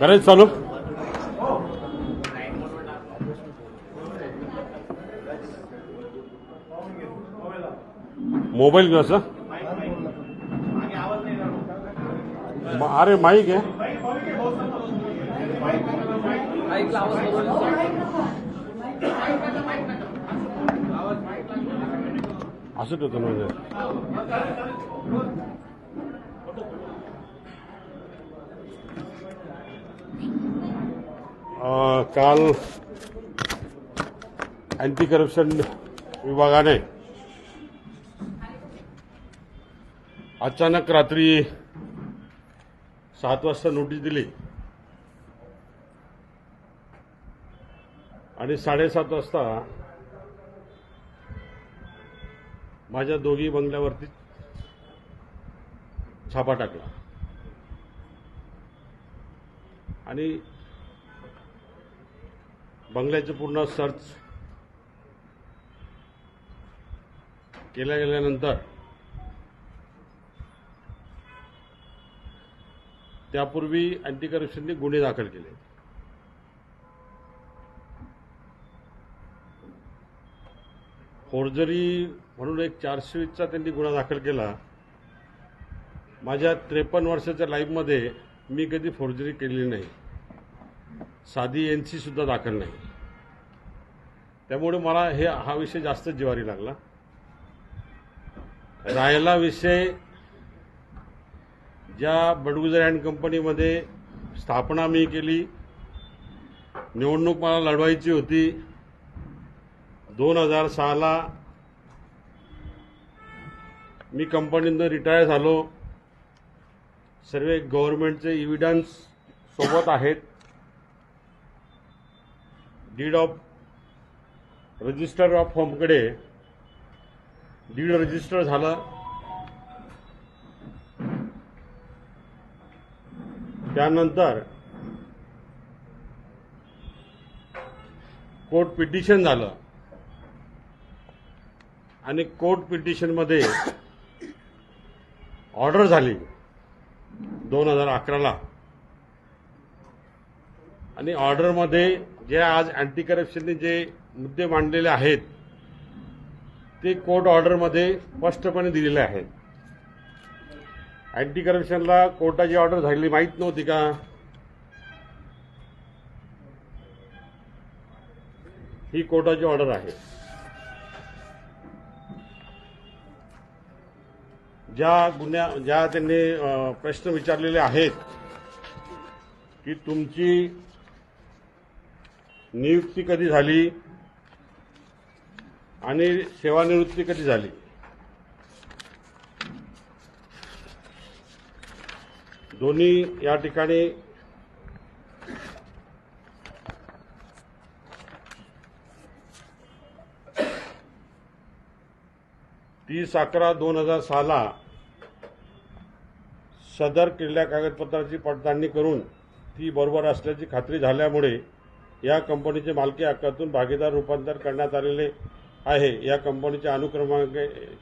करायच चालू मोबाईल घेऊ असं अरे माईक आहे. असं करतो ना म्हणजे. काल अँटी करप्शन विभागाने अचानक रात्री सात वाजता नोटीस दिली. आणि साडेसात वाजता माझ्या दोघी बंगल्यावरती छापा टाकला. आणि बंगल्याचं पूर्ण सर्च केल्या गेल्यानंतर त्यापूर्वी अँटी करप्शनने गुन्हे दाखल केले. फोर्जरी म्हणून एक चार्जशीटचा त्यांनी गुन्हा दाखल केला. माझ्या त्रेपन्न वर्षाच्या लाईफमध्ये मी कधी फोर्जरी केलेली नाही. साधी एन सीसुद्धा दाखल नाही. त्यामुळे मला हे हा विषय जास्त जिवारी लागला. राहिला विषय ज्या बडगुजर अँड कंपनीमध्ये स्थापना मी केली. निवडणूक मला लढवायची होती. दोन हजार सहाला मी कंपनीतनं रिटायर झालो. सर्व गव्हर्नमेंटचे इव्हिडन्स सोबत आहेत. डीड ऑफ रजिस्टर ऑफ होमकडे डीड रजिस्टर झालं. त्यानंतर कोर्ट पिटिशन झालं. आणि कोर्ट पिटिशनमध्ये ऑर्डर झाली दोन हजार अकराला. आणि ऑर्डरमध्ये जे आज अँटी करप्शनने जे मुद्दे मांडलेले आहेत ते कोर्ट ऑर्डरमध्ये स्पष्टपणे दिलेले आहेत. अँटी करप्शनला कोर्टाची ऑर्डर झालेली माहीत नव्हती का? ही कोर्टाची ऑर्डर आहे. ज्या गुन्ह्या ज्या त्यांनी प्रश्न विचारलेले आहेत की तुमची नियुक्ती कधी झाली आणि सेवानिवृत्ती कधी झाली? दोन्ही या ठिकाणी तीस अकरा दोन हजार सहाला सदर केलेल्या कागदपत्राची पडताळणी करून ती बरोबर असल्याची खात्री झाल्यामुळे या कंपनीचे मालकी हक्कातून भागीदार रूपांतर करण्यात आलेले आहे. या कंपनीचे अनुक्रमांक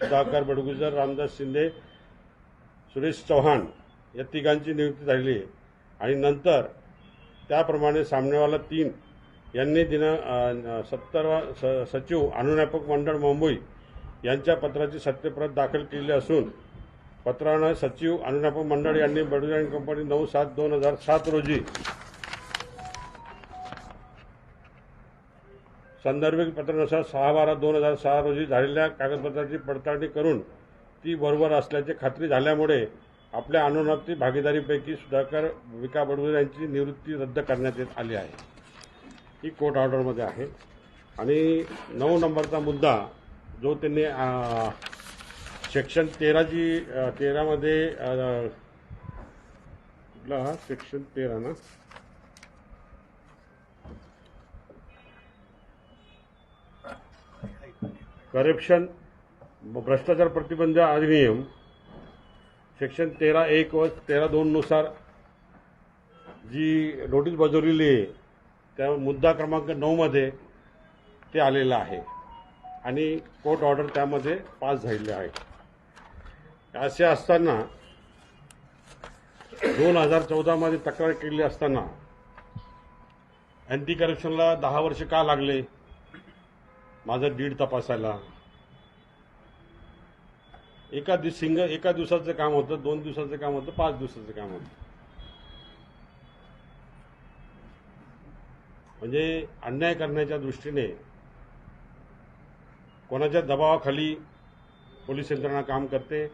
सुधाकर बडगुजर रामदास शिंदे सुरेश चव्हाण या तिघांची नियुक्ती झालेली आहे. आणि नंतर त्याप्रमाणे सामनेवाला तीन यांनी दिन सत्तरवा स सचिव अनुज्ञापक मंडळ मुंबई यांच्या पत्राची सत्यप्रत दाखल केली असून पत्रानं सचिव अनुनापक मंडळ यांनी बडोदा कंपनी नऊ सात दोन हजार सात रोजी संदर्भित पत्रानुसार सहा बारा दोन हजार सहा रोजी झालेल्या कागदपत्राची पडताळणी करून ती बरोबर असल्याची खात्री झाल्यामुळे आपल्या अनुनापती भागीदारीपैकी सुधाकर विका बडगुजर यांची निवृत्ती रद्द करण्यात येत आली आहे. ही कोर्ट ऑर्डरमध्ये आहे. आणि नऊ नंबरचा मुद्दा जो त्यांनी सेक्शन तेराची तेरामध्ये कुठला हा सेक्शन तेरा ना. करप्शन भ्रष्टाचार प्रतिबंध अधिनियम सेक्शन तेरा एक व तेरा दोननुसार जी नोटीस बजावलेली आहे त्या मुद्दा क्रमांक नऊमध्ये ते आलेलं आहे. आणि कोर्ट ऑर्डर त्यामध्ये पास झालेली आहे असे असताना दोन हजार चौदामध्ये तक्रार केली असताना अँटी करप्शनला दहा वर्ष का लागले? माझं डीड तपासायला. एका दिवस सिंग एका दिवसाचं काम होतं दोन दिवसाचं काम होतं पाच दिवसाचं काम होतं. म्हणजे अन्याय करण्याच्या दृष्टीने कोणाच्या दबावाखाली पोलीस यंत्रणा काम करते?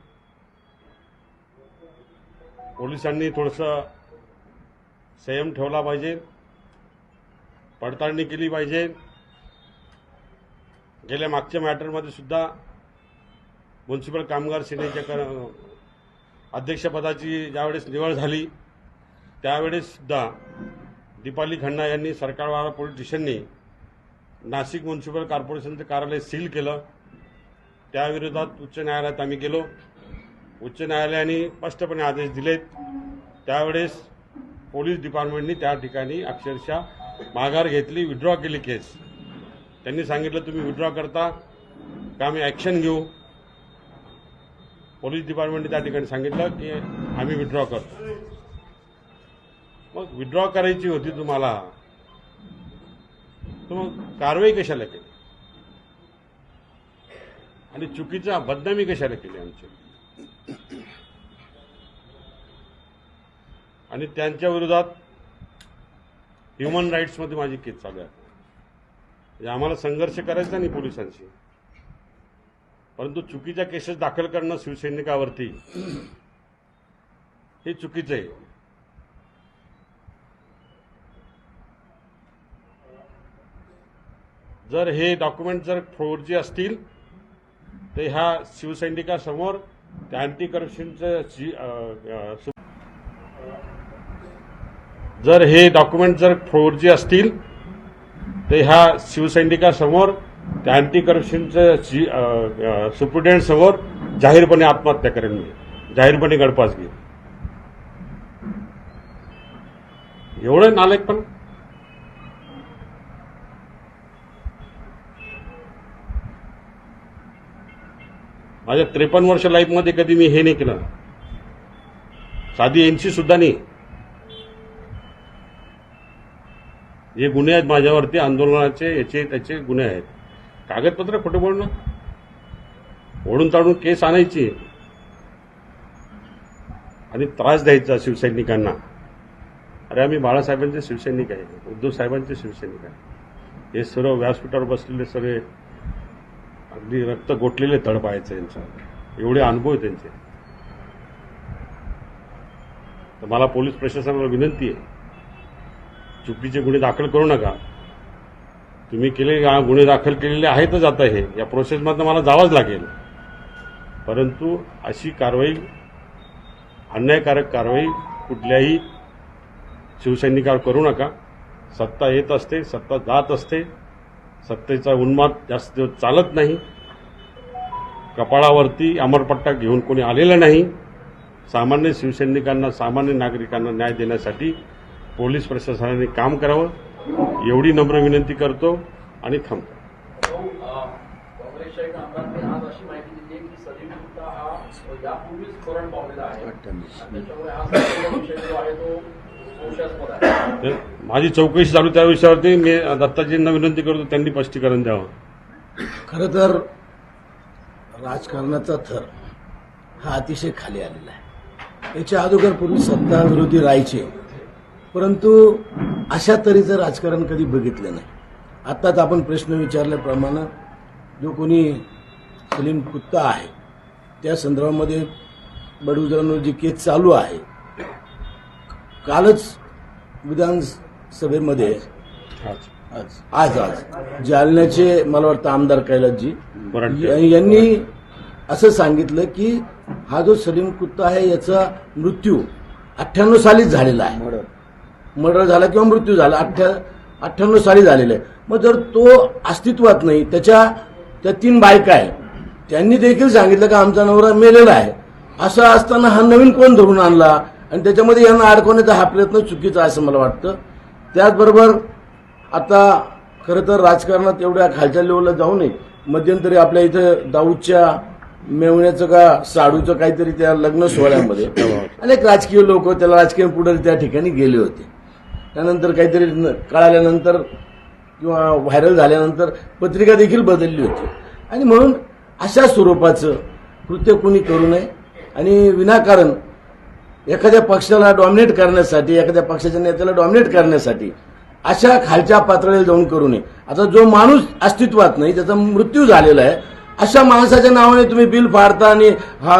पोलिसांनी थोडंसं संयम ठेवला पाहिजे पडताळणी केली पाहिजे. गेल्या मागच्या मॅटरमध्ये सुद्धा म्युन्सिपल कामगार सेनेच्या कर- अध्यक्षपदाची ज्यावेळेस निवड झाली त्यावेळेस सुद्धा दीपाली खन्ना यांनी सरकारवाला पोलीस स्टेशननी नाशिक म्युन्सिपल कॉर्पोरेशनचं कार्यालय सील केलं. त्याविरोधात उच्च न्यायालयात आम्ही गेलो. उच्च न्यायालयाने स्पष्टपणे आदेश दिलेत. त्यावेळेस पोलीस डिपार्टमेंटनी त्या ठिकाणी अक्षरशः माघार घेतली विड्रॉ केली केस. त्यांनी सांगितलं तुम्ही विड्रॉ करता का आम्ही ॲक्शन घेऊ? पोलीस डिपार्टमेंटने त्या ठिकाणी सांगितलं की आम्ही विड्रॉ करतो. मग विड्रॉ करायची होती तुम्हाला तर मग कारवाई कशाला केली? आणि चुकीचा बदनामी कशाला केली आमची? आणि त्यांच्या विरोधात ह्युमन राईट्समध्ये माझी केस चालू आहे. म्हणजे आम्हाला संघर्ष करायचा नाही पोलिसांशी. परंतु चुकीच्या केसेस दाखल करणं शिवसैनिकावरती हे चुकीचं आहे. जर हे डॉक्युमेंट जर फोरजी असतील तर ह्या शिवसैनिकासमोर त्या अँटी करप्शनचं जर हे डॉक्युमेंट जर फोरजी असतील तर ह्या शिवसैनिकासमोर त्या अँटी करप्शनचं सुप्रिटेंडसमोर समोर जाहीरपणे आत्महत्या करेन मी. जाहीरपणे गडपास घेईन. एवढं नालायक पण माझ्या त्रेपन्न वर्ष लाईफमध्ये कधी मी हे नाही केलं. साधी एनसी सुद्धा नाही. जे गुन्हे आहेत माझ्यावरती आंदोलनाचे याचे त्याचे गुन्हे आहेत. कागदपत्र खोटे बोलणं? ओढून ताडून केस आणायची. आणि त्रास द्यायचा शिवसैनिकांना. अरे आम्ही बाळासाहेबांचे शिवसैनिक आहे उद्धव साहेबांचे शिवसैनिक आहे. हे सर्व व्यासपीठावर बसलेले सगळे अगदी रक्त गोठलेले तडपायचं यांचं एवढे अनुभव आहे त्यांचे. तर मला पोलीस प्रशासनाला विनंती आहे. चुकीचे गुन्हे दाखल करू नका. तुम्ही केले गुन्हे दाखल केलेले आहेतच आता हे. या प्रोसेसमधनं मला जावंच लागेल. परंतु अशी कारवाई अन्यायकारक कारवाई कुठल्याही शिवसैनिकावर करू नका. सत्ता येत असते सत्ता जात असते. सत्तेचा उन्माद जास्त दिवस चालत नाही. कपाळावरती अमरपट्टा घेऊन कोणी आलेलं नाही. सामान्य शिवसैनिकांना सामान्य नागरिकांना न्याय देण्यासाठी पोलीस प्रशासनाने काम करावं. एवढी नम्र विनंती करतो आणि थांबतो यापूर्वीच माझी चौकशी चालू त्या विषयावरती. मी दत्ताजींना विनंती करतो त्यांनी स्पष्टीकरण द्यावं. खरं तर राजकारणाचा थर हा अतिशय खाली आलेला आहे. याच्या अगोदर पूर्वी सत्ता विरोधी राहायचे. परंतु अशा तऱ्हेचं राजकारण कधी बघितलं नाही. आत्ताच आपण प्रश्न विचारल्याप्रमाणे जो कोणी सलीम कुत्ता आहे त्या संदर्भामध्ये बडूजरांवर जी केस चालू आहे कालच विधानसभेमध्ये आज. आज. आज जालन्याचे मला वाटतं आमदार कैलासजी यांनी असं सांगितलं की हा जो सलीम कुत्ता आहे याचा मृत्यू अठ्ठ्याण्णव सालीच झालेला आहे. मर्डर. झाला किंवा मृत्यू झाला अठ्ठ्या अठ्ठ्याण्णव साली झालेला आहे. मग जर तो अस्तित्वात नाही त्याच्या त्या तीन बायका आहे त्यांनी देखील सांगितलं का आमचा नवरा मेलेला आहे. असं असताना हा नवीन कोण धरून आणला? आणि त्याच्यामध्ये यांना अडकवण्याचा हा प्रयत्न चुकीचा असं मला वाटतं. त्याचबरोबर आता खरं तर राजकारणात एवढ्या खालच्या लेवलला जाऊ नये. मध्यंतरी आपल्या इथं दाऊदच्या मेवण्याचं का साडूचं काहीतरी त्या लग्न सोहळ्यामध्ये अनेक राजकीय लोक त्याला राजकीय पुढारी त्या ठिकाणी गेले होते. त्यानंतर काहीतरी न- कळाल्यानंतर किंवा व्हायरल झाल्यानंतर पत्रिका देखील बदलली होती. आणि म्हणून अशा स्वरूपाचं कृत्य कोणी करू नये. आणि विनाकारण एखाद्या पक्षाला डॉमिनेट करण्यासाठी एखाद्या पक्षाच्या नेत्याला डॉमिनेट करण्यासाठी अशा खालच्या पातळीला जाऊन करू नये. आता जो माणूस अस्तित्वात नाही त्याचा मृत्यू झालेला आहे अशा माणसाच्या नावाने तुम्ही बिल फाडता आणि हा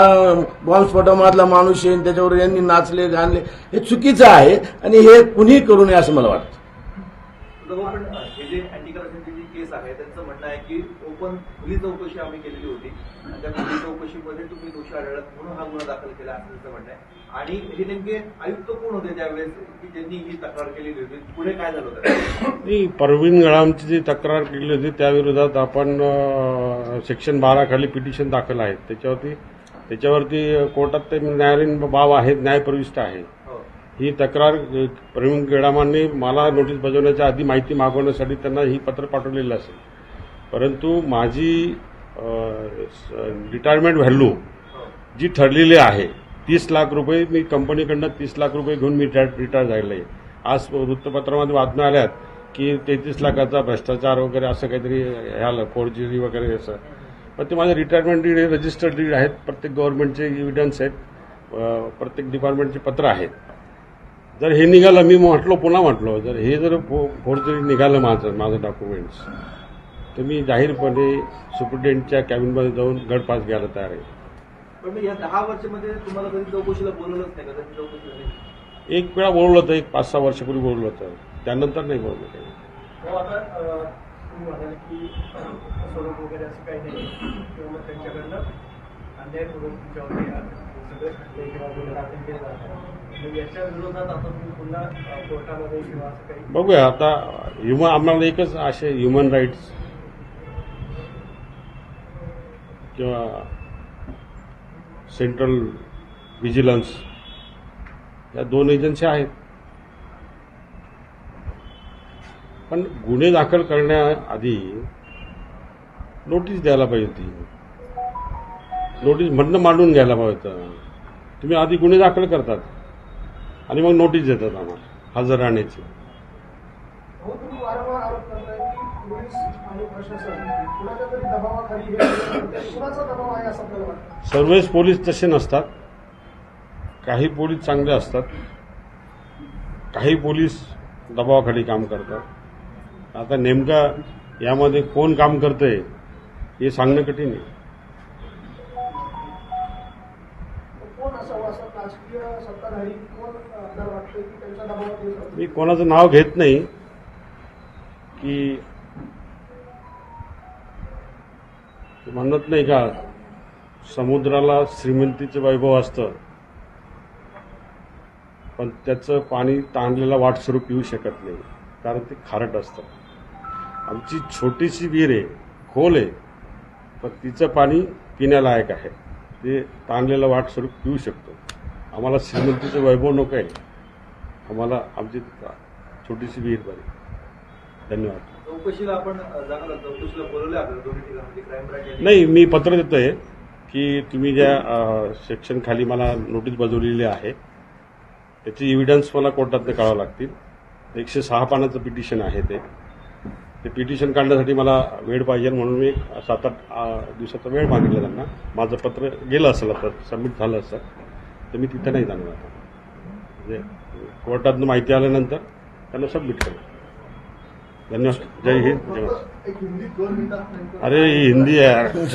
बॉम्बस्फोटामधला माणूस येईन त्याच्यावर यांनी नाचले गाणले हे चुकीचं आहे आणि हे कुणीही करू नये असं मला वाटतं. हो, पण हे जे अँटी करप्शनची जी केस आहे त्यांचं म्हणणं आहे की ओपन खुली चौकशी आम्ही केलेली होती. आणि त्या खुली चौकशीमध्ये तुम्ही दोषी आढळत म्हणून हा गुन्हा दाखल केला असं त्यांचं म्हणणं आहे. आणि हे नेमके आयुक्त कोण होते त्यावेळेस की ज्यांनी ही तक्रार केलेली होती? पुढे काय झालं होतं? नाही परवीन गळामची जी तक्रार केली होती त्याविरोधात आपण सेक्शन बारा खाली पिटिशन दाखल आहे त्याच्यावरती त्याच्यावरती कोर्टात ते न्यायालयीन बाब आहेत न्यायप्रविष्ट आहे ही तक्रार प्रवीण गेडामांनी मला नोटीस बजावण्याच्या आधी माहिती मागवण्यासाठी त्यांना ही पत्र पाठवलेलं असेल. परंतु माझी रिटायरमेंट व्हॅल्यू जी ठरलेली आहे तीस लाख रुपये मी कंपनीकडनं तीस लाख रुपये घेऊन मी रिटायर रिटायर झालेलो आहे. आज वृत्तपत्रामध्ये बातम्या आल्यात की तेहतीस लाखाचा भ्रष्टाचार वगैरे असं काहीतरी ह्याला फोर्जरी वगैरे असं. पण ते माझे रिटायरमेंट डीड हे रजिस्टर्ड डीड आहेत. प्रत्येक गव्हर्नमेंटचे इव्हिडन्स आहेत. प्रत्येक डिपार्टमेंटचे पत्र आहेत. जर हे निघालं मी म्हटलो पुन्हा म्हटलो जर हे जर फोर्जरी निघालं माझं माझं डॉक्युमेंट्स तर मी जाहीरपणे सुप्रिटेंडच्या कॅबिनमध्ये जाऊन गडपास घ्यायला तयार आहे. पण मग या दहा वर्षामध्ये तुम्हाला कधी चौकशीला बोलवलंच नाही का? कधी चौकशी झाली? एक वेळा बोलवलं होतं एक पाच सहा वर्षापूर्वी बोलवलं होतं. त्यानंतर नाही बोलवलं काही. हो की फसवणूक वगैरे असं काही नाही. त्यांच्याकडनं बघूया आता ह्युमन आम्हाला एकच असे ह्युमन राईट्स किंवा सेंट्रल व्हिजिलन्स या दोन एजन्सी आहेत. पण गुन्हे दाखल करण्याआधी नोटीस द्यायला पाहिजे होती. नोटीस म्हणणं मांडून घ्यायला होतं. तुम्ही आधी गुन्हे दाखल करतात. आणि मग नोटीस देतात आम्हाला हजर राहण्याची. हो सर्वच पोलीस तसे नसतात. काही पोलीस चांगले असतात. काही पोलीस दबावाखाली काम करतात. आता नेमका यामध्ये कोण काम करतंय हे सांगणं कठीण आहे कोण असावं असं राजकीय सत्ताधारी कोण आपल्याला वाटतं की त्यांच्या दबावात येत मी कोणाचं नाव घेत नाही की म्हणत नाही का समुद्राला श्रीमंतीचं वैभव असतं पण त्याचं पाणी ताणलेला वाट पिऊ शकत नाही कारण ते खारट असतं. आमची छोटीशी विहीर आहे खोल आहे पण तिचं पाणी पिण्यालायक आहे. ते ताणलेलं वाट स्वरूप पिऊ शकतो. आम्हाला श्रीमंतीचं वैभव नको आहे. आम्हाला आमची छोटीशी विहीर बरी धन्यवाद. चौकशीला आपण अ, जाणार चौकशीला बोलवलं आपल्याला दोन्ही ठिकाणी क्राईम ब्रँच नाही मी पत्र देतोय की तुम्ही ज्या सेक्शन खाली मला नोटीस बजावलेली आहे त्याची एव्हिडन्स मला कोर्टातनं काढावं लागतील. एकशे सहा पानाचं पिटिशन आहे ते. ते पिटिशन काढण्यासाठी मला वेळ पाहिजे म्हणून मी सात आठ दिवसाचा वेळ मागितला त्यांना. माझं पत्र गेलं असेल आता सबमिट झालं असेल. तर मी तिथं नाही जाणार आता. म्हणजे कोर्टातनं माहिती आल्यानंतर त्यांना सबमिट करेल धन्यवाद. जय हिंद. जय अरे ही हिंदी आहे.